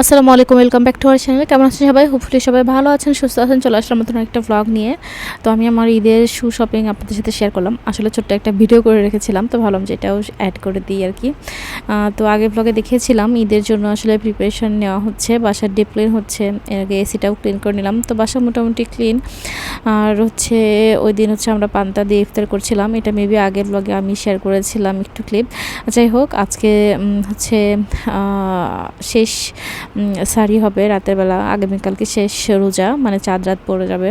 আসসালামু আলাইকুম welcome back to our channel কেমন আছেন সবাই? হোপফুলি সবাই ভালো আছেন, সুস্থ আছেন। চলে আসলাম নতুন একটা ব্লগ নিয়ে। তো আমি আমার ঈদের শু শপিং আপনাদের সাথে শেয়ার করলাম। আসলে ছোট্ট একটা ভিডিও করে রেখেছিলাম, তো ভাবলাম যে এটাও অ্যাড করে দিই আর কি। তো আগে ব্লগে দেখিয়েছিলাম, ঈদের জন্য আসলে প্রিপারেশন নেওয়া হচ্ছে, বাসার ডিপ ক্লিন হচ্ছে। এর আগে এসিটাও ক্লিন করে নিলাম। তো বাসা মোটামুটি ক্লিন আর হচ্ছে ওই দিন হচ্ছে আমরা পান্তা দিয়ে ইফতার করছিলাম। এটা মেবি আগের ব্লগে আমি শেয়ার করেছিলাম একটু ক্লিপ যাই হোক, আজকে হচ্ছে শেষ সারি হবে রাতের বেলা, আগামীকালকে শেষ রোজা মানে চাঁদ রাত পড়ে যাবে।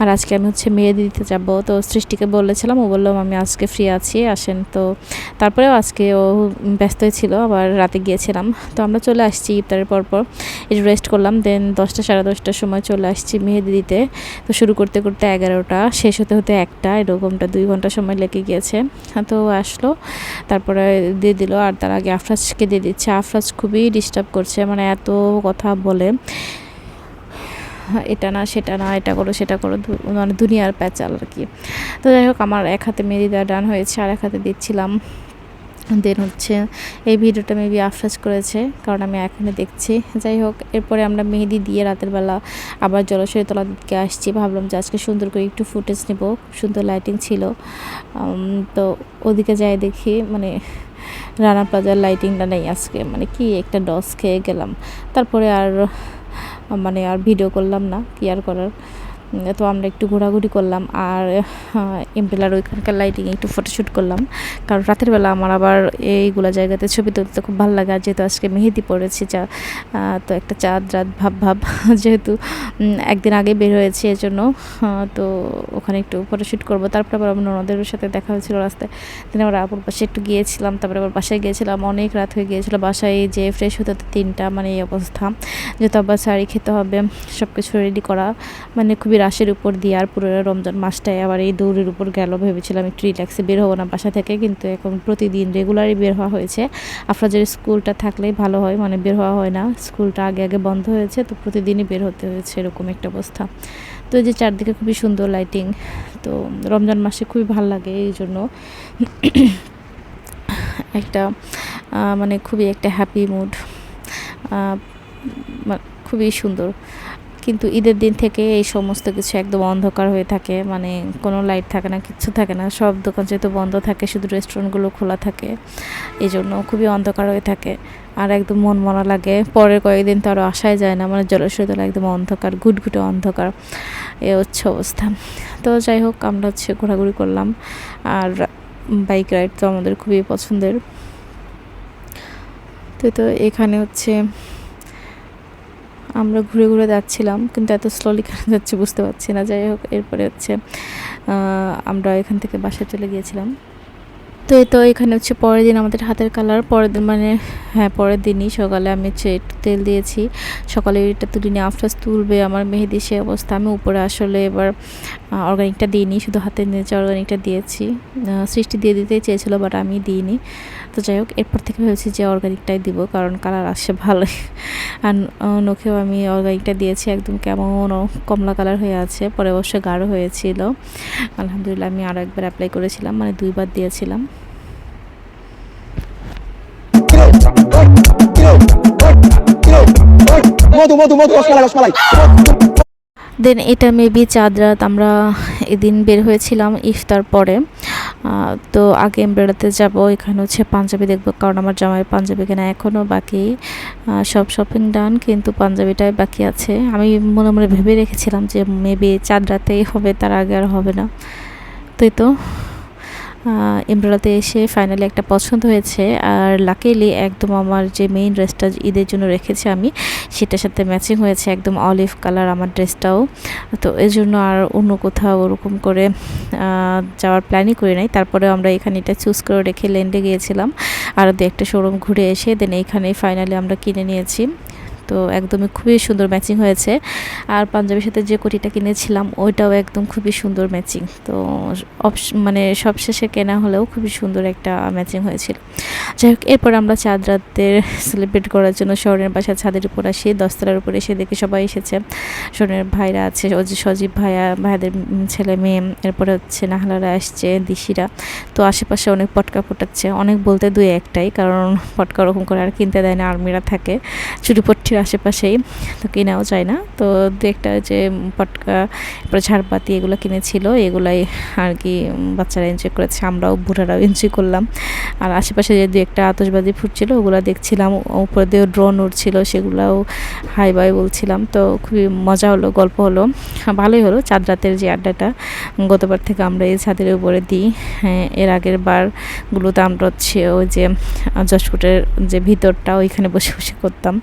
আর আজকে আমি হচ্ছে মেহেদি দিতে যাব। তো সৃষ্টিকে বলেছিলাম, ও বললাম আমি আজকে ফ্রি আছি, আসেন। তো তারপরেও আজকে ও ব্যস্তই ছিল, আবার রাতে গিয়েছিলাম। তো আমরা চলে আসছি ইফতারের পর পর। একটু রেস্ট করলাম দেন দশটা, সাড়ে দশটার সময় চলে আসছি মেহেদি দিতে। তো শুরু করতে করতে এগারোটা, শেষ হতে হতে একটা, এরকমটা দুই ঘণ্টা সময় লেগে গিয়েছে। তো আসলো, তারপরে দিয়ে দিল, আর তার আগে আফরাজকে দিয়ে দিচ্ছে। আফরাজ খুবই ডিস্টার্ব করছে মানে এত কথা বলে, এটা না, সেটা না, এটা করো, সেটা করো মানে দুনিয়ার প্যাচাল আর কি। তো যাই হোক, আমার এক হাতে মেহেদি দেওয়া ডান হয়েছে, আর এক হাতে দিচ্ছিলাম। দেন হচ্ছে, এই ভিডিওটা মেবি আফরাজ করেছে, কারণ আমি এখনই দেখছি। যাই হোক, এরপরে আমরা মেহেদি দিয়ে রাতের বেলা আবার জলাশয় তলা দিকে আসছি। ভাবলাম যে আজকে সুন্দর করে একটু ফুটেজ নেব সুন্দর লাইটিং ছিল। তো ওদিকে যাই দেখি মানে রানা প্লাজার লাইটিংটা নেই আজকে। মানে কি একটা ডস খেয়ে গেলাম। তারপরে আর মানে আর ভিডিও করলাম না, কি আর করার? তো আমরা একটু ঘোরাঘুরি করলাম আর এমপেলার ওইখানকার লাইটিং একটু ফটোশ্যুট করলাম। কারণ রাতের বেলা আমার আবার এইগুলো জায়গাতে ছবি তুলতে খুব ভালো লাগে আর যেহেতু আজকে মেহেদি পড়েছি চা তো একটা চাঁদ রাত ভাব ভাব, যেহেতু একদিন আগে বের হয়েছে এজন্য তো ওখানে একটু ফটোশ্যুট করব। তারপর আবার আমার ননদের সাথে দেখা হয়েছিল রাস্তায়। দিন আমরা আপুর পাশে একটু গিয়েছিলাম, তারপরে আবার বাসায় গিয়েছিলাম। অনেক রাত হয়ে গিয়েছিল, বাসায় যে ফ্রেশ হতে তিনটা মানে এই অবস্থা। যেহেতু আবার শাড়ি খেতে হবে সব কিছু রেডি করা মানে খুবই রাশের উপর দিয়ে আর পুরো রমজান মাসটায় আবার এই দৌড়ের উপর গেল। ভেবেছিলাম একটু রিল্যাক্সে বের হব না বাসা থেকে, কিন্তু এখন প্রতিদিন রেগুলারই বের হওয়া হয়েছে। আপনাদের স্কুলটা থাকলেই ভালো হয় মানে বের হওয়া হয় না। স্কুলটা আগে আগে বন্ধ হয়েছে, তো প্রতিদিনই বের হতে হয়েছে এরকম একটা অবস্থা। তো এই যে চারদিকে খুবই সুন্দর লাইটিং তো রমজান মাসে খুবই ভালো লাগে এই জন্য। একটা মানে খুবই একটা হ্যাপি মুড খুবই সুন্দর। কিন্তু ঈদের দিন থেকে এই সমস্ত কিছু একদম অন্ধকার হয়ে থাকে মানে কোনো লাইট থাকে না, কিচ্ছু থাকে না। সব দোকান যেহেতু বন্ধ থাকে, শুধু রেস্টুরেন্টগুলো খোলা থাকে এই জন্য খুবই অন্ধকার হয়ে থাকে। আর একদম মন মনা লাগে। পরের কয়েকদিন তো আরও আসাই যায় না মানে জলাশয় তলা একদম অন্ধকার গুটগুটে অন্ধকার, এ হচ্ছে অবস্থা। তো যাই হোক, আমরা হচ্ছে ঘোরাঘুরি করলাম। আর বাইক রাইড তো আমাদের খুবই পছন্দের। তো তো এখানে হচ্ছে আমরা ঘুরে ঘুরে যাচ্ছিলাম, কিন্তু এত স্লোলি কেন যাচ্ছে বুঝতে পারছি না। যাই হোক, এরপরে হচ্ছে আমরা এখান থেকে বাসায় চলে গিয়েছিলাম। তো এই তো এখানে হচ্ছে পরের দিন আমাদের হাতের কালার। পরের দিন মানে হ্যাঁ পরের দিনই সকালে আমি হচ্ছে একটু তেল দিয়েছি। সকালে এটা তুলি নিয়ে আফটাস তুলবে আমার মেহেদি সে অবস্থা। আমি উপরে আসলে এবার অর্গানিকটা দিইনি, শুধু হাতে নিয়েছে অর্গানিকটা দিয়েছি। সৃষ্টি দিয়ে দিতে চেয়েছিল বাট আমি দিইনি। তো যাই হোক, এরপর থেকে ভেবেছি যে অর্গানিকটাই দিব, কারণ কালার আসছে ভালোই। আর নখেও আমি অর্গানিকটা দিয়েছি, একদম কেমন কমলা কালার হয়ে আছে। পরে অবশ্য গাঢ় হয়েছিল। আলহামদুলিল্লাহ, আমি আরও একবার অ্যাপ্লাই করেছিলাম মানে দুইবার দিয়েছিলাম। মধু মধু মধু, রসমালাই রসমালাই। দেন এটা মেবি চাঁদ রাত আমরা এদিন বের হয়েছিলাম ইফতার পরে। তো আগে এমব্রয়ডারিতে যাব, এখানে হচ্ছে পাঞ্জাবি দেখব, কারণ আমার জামাই পাঞ্জাবি কেনা এখনও বাকি। সব শপিং ডান কিন্তু পাঞ্জাবিটাই বাকি আছে। আমি মনে মনে ভেবে রেখেছিলাম যে মেবি চাঁদ রাতেই হবে, তার আগে আর হবে না। তাই তো? এমব্রয়ডারিতে এসে ফাইনালি একটা পছন্দ হয়েছে। আর লাকিলি একদম আমার যে মেইন ড্রেসটা ঈদের জন্য রেখেছি আমি, সেটার সাথে ম্যাচিং হয়েছে একদম অলিভ কালার আমার ড্রেসটাও তো এই জন্য আর অন্য কোথাও ওরকম করে যাওয়ার প্ল্যানই করি নাই। তারপরে আমরা এখানে এটা চুজ করে রেখে লেন্ডে গিয়েছিলাম। আর দু একটা শোরুম ঘুরে এসে দেন এইখানে ফাইনালি আমরা কিনে নিয়েছি। তো একদমই খুবই সুন্দর ম্যাচিং হয়েছে। আর পাঞ্জাবির সাথে যে কোটিটা কিনেছিলাম, ওইটাও একদম খুবই সুন্দর ম্যাচিং। তো মানে সবশেষে কেনা হলেও খুবই সুন্দর একটা ম্যাচিং হয়েছিল। যাই হোক, এরপর আমরা চাঁদ রাতের সেলিব্রেট করার জন্য শহরের বাসা ছাদের উপর আসি। দশতলার উপরে এসে দেখে সবাই এসেছে। শোনের ভাইরা আছে সজীব ভাইয়া, ভাইদের ছেলে মেয়ে, এরপরে হচ্ছে নাহলারা আসছে, দিশিরা। তো আশেপাশে অনেক পটকা ফুটাচ্ছে। অনেক বলতে দুই একটাই, কারণ পটকা ওরকম করে আর কিনতে দেয় না, আর্মিরা থাকে। চুরিপট্টিরা বাসার আশেপাশেই তো কেনাও যায় না। তো দু একটা যে পটকা তারপরে ঝাড়পাতি এগুলো কিনেছিল এগুলাই আর কি বাচ্চারা এনজয় করেছে আমরাও বুড়ারাও এনজয় করলাম। আর আশেপাশে যে দু একটা আতশবাজি ফুটছিল ওগুলো দেখছিলাম উপরে দিয়ে ড্রোন উঠছিল সেগুলোও হাই বাই বলছিলাম তো খুবই মজা হলো গল্প হলো। ভালোই হলো চাঁদ রাতের যে আড্ডাটা গতবার থেকে আমরা এই ছাদের উপরে দিই। হ্যাঁ, এর আগের বারগুলোতে আমরা হচ্ছে ওই যে জশকুটের যে ভিতরটা ওইখানে বসে বসে করতাম।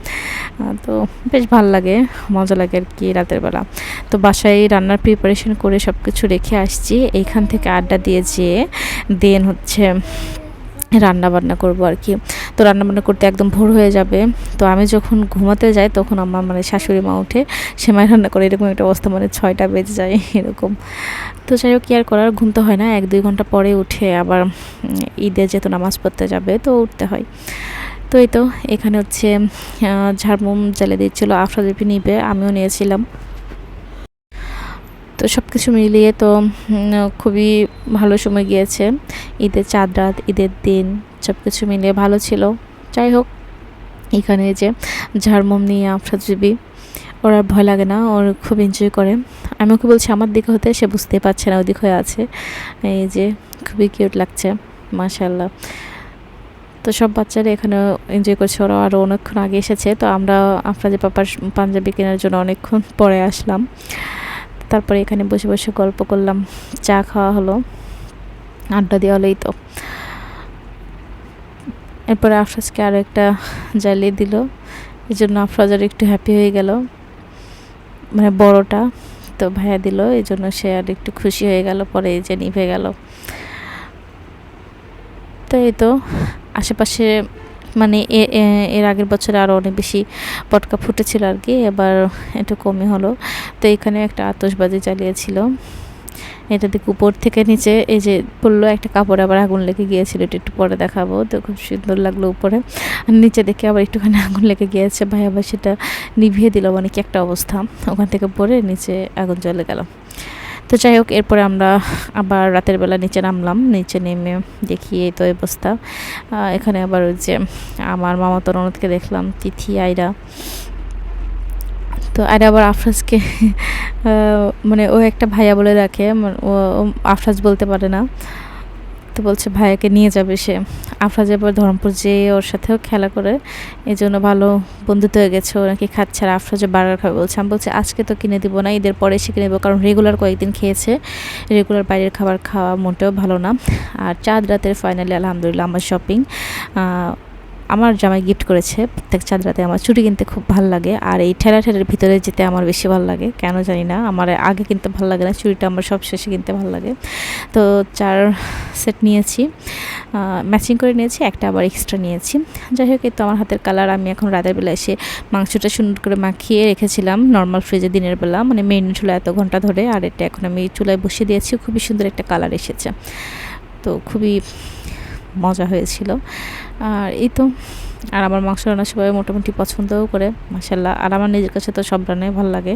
তো বেশ ভালো লাগে, মজা লাগে আর কি রাতের বেলা। তো বাসায় রান্নার প্রিপারেশন করে সব কিছু রেখে আসছি। এইখান থেকে আড্ডা দিয়ে যেয়ে দেন হচ্ছে রান্না বান্না করব আর কি তো রান্না বান্না করতে একদম ভোর হয়ে যাবে। তো আমি যখন ঘুমাতে যাই তখন আমার মানে শাশুড়ি মা উঠে সেমাই রান্না করে, এরকম একটা অবস্থা মানে ছয়টা বেজে যায় এরকম। তো যাই হোক আর করার? ঘুমতে হয় না। এক দুই ঘণ্টা পরে উঠে আবার ঈদে যেহেতু নামাজ পড়তে যাবে, তো উঠতে হয়। তো এই তো, এখানে হচ্ছে ঝাড়মুম জ্বালিয়ে দিচ্ছিল আফরাদিপি নিবে, আমিও নিয়েছিলাম। তো সব কিছু মিলিয়ে তো খুবই ভালো সময় গিয়েছে। ঈদের চাঁদ রাত, ঈদের দিন সব কিছু মিলিয়ে ভালো ছিল। যাই হোক, এখানে যে ঝাড়মুম নিয়ে আফরাজীবী ওর আর ভয় লাগে না, ওর খুব এনজয় করে। আমি ওকে বলছি, আমার দিকে হতে সে বুঝতেই পারছে না, ওদিক হয়ে আছে। এই যে, খুবই কিউট লাগছে মাশাল্লাহ তো সব বাচ্চারা এখানে এনজয় করছে। ওরা আরও অনেকক্ষণ আগে এসেছে। তো আমরা আপনাদের পাপার পাঞ্জাবি কেনার জন্য অনেকক্ষণ পরে আসলাম। তারপরে এখানে বসে বসে গল্প করলাম। চা খাওয়া হলো। আড্ডা দেওয়া হলোই তো। এরপরে আফরাজকে আরও একটা জ্বালিয়ে দিল। এই জন্য আফরাজ আর একটু হ্যাপি হয়ে গেল। মানে বড়টা তো ভাইয়া দিল। এই জন্য সে আর একটু খুশি হয়ে গেল। পরে এই যে নিভে গেল। তো এই তো আশেপাশে মানে এর আগের বছরে আরও অনেক বেশি পটকা ফুটেছিল আর কি, এবার একটু কমই হলো। তো এখানে একটা আতশবাজি জ্বালিয়েছিল এটা দিকে উপর থেকে নিচে এই যে পড়ল একটা কাপড়ে আবার আগুন লেগে গিয়েছিল, এটা একটু পরে দেখাবো। তো খুব সুন্দর লাগল উপরে। নিচে দেখে আবার একটুখানি আগুন লেগে গিয়েছে। ভাই আবার সেটা নিভিয়ে দিল মানে কি একটা অবস্থা। ওখান থেকে পরে নিচে আগুন জ্বলে গেল। তো যাই হোক, এরপরে আমরা আবার রাতের বেলা নিচে নামলাম। নিচে নেমে দেখি এই তো অবস্থা। এখানে আবার ওই যে আমার মামা তরণকে দেখলাম, তিথি আইরা তো আর আবার আফরাজকে মানে ও একটা ভাইয়া বলে রাখে মানে ও আফরাজ বলতে পারে না। তো বলছে, ভাইয়াকে নিয়ে যাবে সে। আফরাজ এবার ধর্মপুর যেয়ে ওর সাথেও খেলা করে। এই জন্য ভালো বন্ধুত্ব হয়ে গেছে, ও নাকি খাচ্ছে। আর আফরাজে বার্গার খাবে বলছে, আমি বলছি, আজকে তো কিনে দিব না, ঈদের পরে এসে কিনে দেবো। কারণ রেগুলার কয়েকদিন খেয়েছে। রেগুলার বাইরের খাবার খাওয়া মোটেও ভালো না। আর চাঁদ রাতের ফাইনালি আলহামদুলিল্লাহ আমার শপিং আমার জামাই গিফট করেছে, প্রত্যেক চাঁদ রাতে আমার চুড়ি কিনতে খুব ভালো লাগে, আর এই ঠেলা ঠেলার ভিতরে যেতে আমার বেশি ভালো লাগে, কেন জানি না, আমার আগে কিনতে ভালো লাগে না, চুড়িটা আমার সব শেষে কিনতে ভালো লাগে। তো চার সেট নিয়েছি ম্যাচিং করে নিয়েছি, একটা আবার এক্সট্রা নিয়েছি। যাই হোক, এই তো আমার হাতের কালার আমি এখন রাতের বেলা এসে মাংসটা সুন্দর করে মাখিয়ে রেখেছিলাম নর্মাল ফ্রিজে দিনের বেলা মানে মেরিনেট হলো এত ঘণ্টা ধরে, আর এটা এখন আমি চুলায় বসিয়ে দিয়েছি, খুবই সুন্দর একটা কালার এসেছে। তো খুবই মজা হয়েছিল। আর এই তো, আর আমার মাংস রান্না সবাই মোটামুটি পছন্দও করে মাসাল্লাহ আর আমার নিজের কাছে তো সব রান্নাই ভালো লাগে।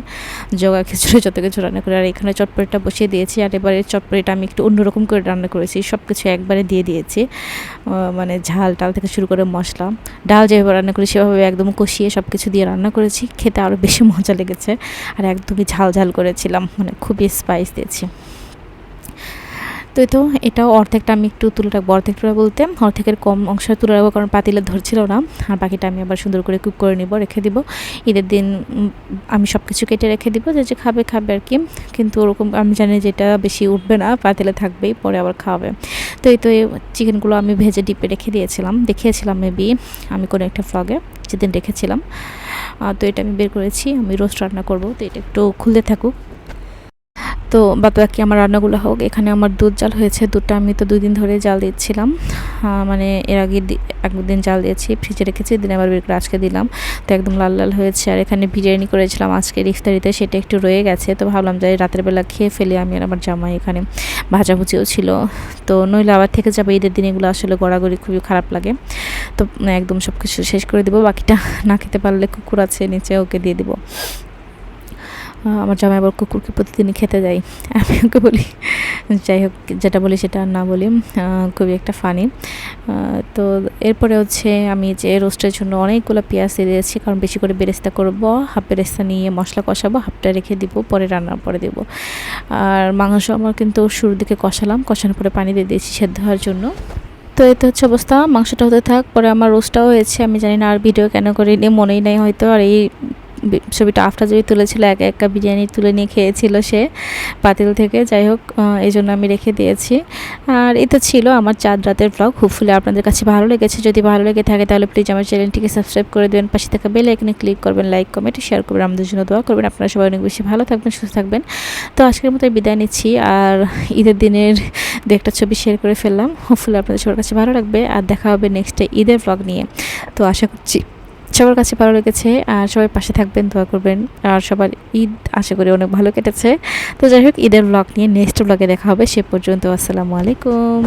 জগা খিচুড়ি, যত কিছু রান্না করে, আর এখানে চটপটিটা বসিয়ে দিয়েছি, আর এবারে চটপটিটা আমি একটু অন্যরকম করে রান্না করেছি সব কিছু একবারে দিয়ে দিয়েছি। মানে ঝাল টাল থেকে শুরু করে মশলা, ডাল যেভাবে রান্না করি, সেভাবে একদম কষিয়ে সব কিছু দিয়ে রান্না করেছি, খেতে আরও বেশি মজা লেগেছে, আর একদমই ঝাল ঝাল করেছিলাম মানে খুবই স্পাইস দিয়েছি। তো তো, এটাও অর্ধেকটা আমি একটু তুলে রাখব অর্ধেকটা বলতে অর্ধেকের কম অংশ তুলে রাখব কারণ পাতিলে ধরছিল না। আর বাকিটা আমি আবার সুন্দর করে কুক করে নিব, রেখে দিব। ঈদের দিন আমি সব কিছু কেটে রেখে দিব, যে যে খাবে খাবে আর কি। কিন্তু ওরকম আমি জানি যে এটা বেশি উঠবে না, পাতিলে থাকবেই, পরে আবার খাওয়াবে। তো এই তো এই চিকেনগুলো আমি ভেজে ডিপে রেখে দিয়েছিলাম, দেখিয়েছিলাম মেবি আমি কোনো একটা ফ্লগে যেদিন রেখেছিলাম তো এটা আমি বের করেছি, আমি রোস্ট রান্না করব, তো এটা একটু খুলতে থাকুক। তো বাকি আমার রান্নাগুলো হোক, এখানে আমার দুধ জাল হয়েছে, দুধটা আমি তো দুই দিন ধরে জাল দিচ্ছিলাম। মানে এর আগে একদিন জাল দিয়েছি, ফ্রিজে রেখেছি দিন আবার বের করে আজকে দিলাম। তো একদম লাল লাল হয়েছে, আর এখানে বিরিয়ানি করেছিলাম আজকে ইফতারিতে, সেটা একটু রয়ে গেছে। তো ভাবলাম যে রাতের বেলা খেয়ে ফেলে আমি আর আমার জামাই এখানে। ভাজাভুজিও ছিল। তো নইলে আবার থেকে যাবে, ঈদের দিন এগুলো আসলে গড়াগড়ি খুবই খারাপ লাগে। তো একদম সব কিছু শেষ করে দিব, বাকিটা না খেতে পারলে কুকুর আছে, নিচে ওকে দিয়ে দিব। আমার জামাই আবার কুকুরকে প্রতিদিনই খেতে যাই আমি ওকে বলি, যাই হোক, যেটা বলি সেটা না বলি খুবই একটা ফানি তো এরপরে হচ্ছে আমি যে রোস্টের জন্য অনেকগুলো পেঁয়াজ দিয়ে দিয়েছি, কারণ বেশি করে বেরেস্তা করব, হাফ বেরেস্তা নিয়ে মশলা কষাবো, হাফটা রেখে দিব, পরে রান্নার পরে দিব। আর মাংস আমার কিন্তু শুরুর দিকে কষালাম, কষানোর পরে পানি দিয়ে দিয়েছি সেদ্ধ হওয়ার জন্য। তো এই তো হচ্ছে অবস্থা, মাংসটা হতে থাক, পরে আমার রোস্টটাও হয়েছে, আমি জানি না আর ভিডিও কেন করিনি, মনেই নাই হয়তো, আর এই ছবিটা আফটা যদি তুলেছিল, একা একা বিরিয়ানি তুলে নিয়ে খেয়েছিল সে পাতিল থেকে। যাই হোক এই জন্য আমি রেখে দিয়েছি। আর তো ছিল আমার চাঁদ রাতের ব্লগ হোপফুলি আপনাদের কাছে ভালো লেগেছে। যদি ভালো লেগে থাকে, তাহলে প্লিজ আমার চ্যানেলটিকে সাবস্ক্রাইব করে দেবেন। পাশে থাকা বেল এখানে ক্লিক করবেন লাইক কমেন্ট শেয়ার করবেন। আমাদের জন্য দোয়া করবেন। আপনারা সবাই অনেক বেশি ভালো থাকবেন, সুস্থ থাকবেন। তো আজকের মতো বিদায় নিচ্ছি। আর ঈদের দিনের দু একটা ছবি শেয়ার করে ফেললাম। হোপফুলি আপনাদের সবার কাছে ভালো লাগবে। আর দেখা হবে নেক্সট ঈদের ব্লগ নিয়ে। তো আশা করছি। সবার কাছে ভালো লেগেছে আর সবাই পাশে থাকবেন, দোয়া করবেন। আর সবার ঈদ আশা করি অনেক ভালো কেটেছে। তো যাই হোক, ঈদের ব্লগ নিয়ে নেক্সট ব্লগে দেখা হবে, সে পর্যন্ত, আসসালামু আলাইকুম।